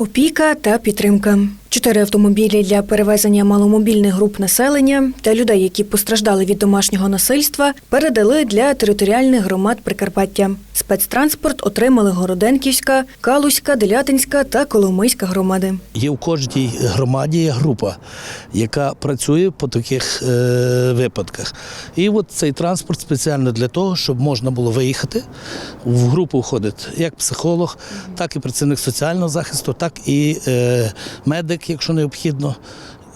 Опіка та підтримка. Чотири автомобілі для перевезення маломобільних груп населення та людей, які постраждали від домашнього насильства, передали для територіальних громад Прикарпаття. Спецтранспорт отримали Городенківська, Калузька, Делятинська та Коломийська громади. Є в кожній громаді група, яка працює по таких е, випадках. І от цей транспорт спеціально для того, щоб можна було виїхати. В групу входить як психолог, так і працівник соціального захисту, так і е, медик, якщо необхідно.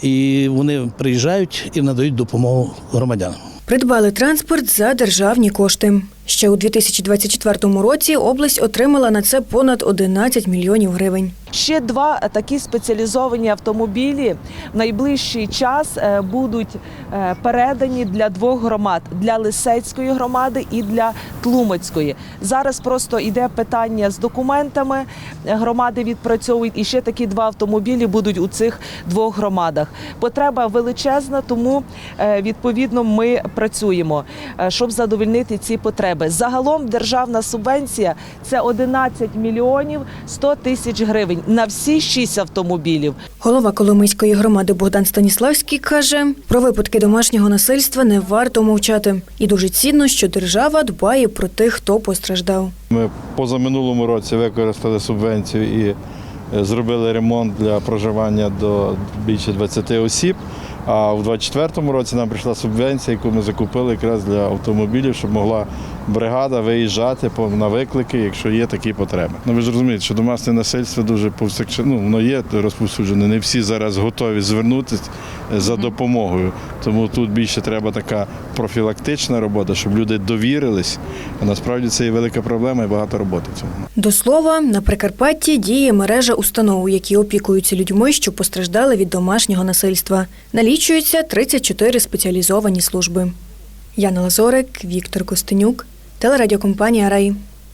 І вони приїжджають і надають допомогу громадянам. Придбали транспорт за державні кошти. Ще у 2024 році область отримала на це понад 11 мільйонів гривень. Ще два такі спеціалізовані автомобілі в найближчий час е, будуть е, передані для двох громад для Лисецької громади і для Тлумацької. Зараз просто йде питання з документами. е, Громади відпрацьовують, і ще такі два автомобілі будуть у цих двох громадах. Потреба величезна, тому відповідно ми працюємо, щоб задовольнити ці потреби. Загалом державна субвенція це 11 мільйонів 100 тисяч гривень на всі шість автомобілів. Голова Коломийської громади Богдан Станіславський каже, про випадки домашнього насильства не варто мовчати. І дуже цінно, що держава дбає про тих, хто постраждав. Ми позаминулому році використали субвенцію і е, зробили ремонт для проживання до більше 20 осіб. А в 2024 році нам прийшла субвенція, яку ми закупили якраз для автомобілів, щоб могла бригада виїжджати по- на виклики, якщо є такі потреби. Ну ви ж розумієте, що домашнє насильство дуже повсякчас, ну, воно є розповсюджене. Не всі зараз готові звернутися за допомогою. Тому тут більше треба така профілактична робота, щоб люди довірились. А насправді це є велика проблема і багато роботи в цьому. До слова, на Прикарпатті діє мережа установ, які опікуються людьми, що постраждали від домашнього насильства. Налічується 34 спеціалізовані служби. Яна Лазорик, Віктор Костенюк, телерадіокомпанія Рай.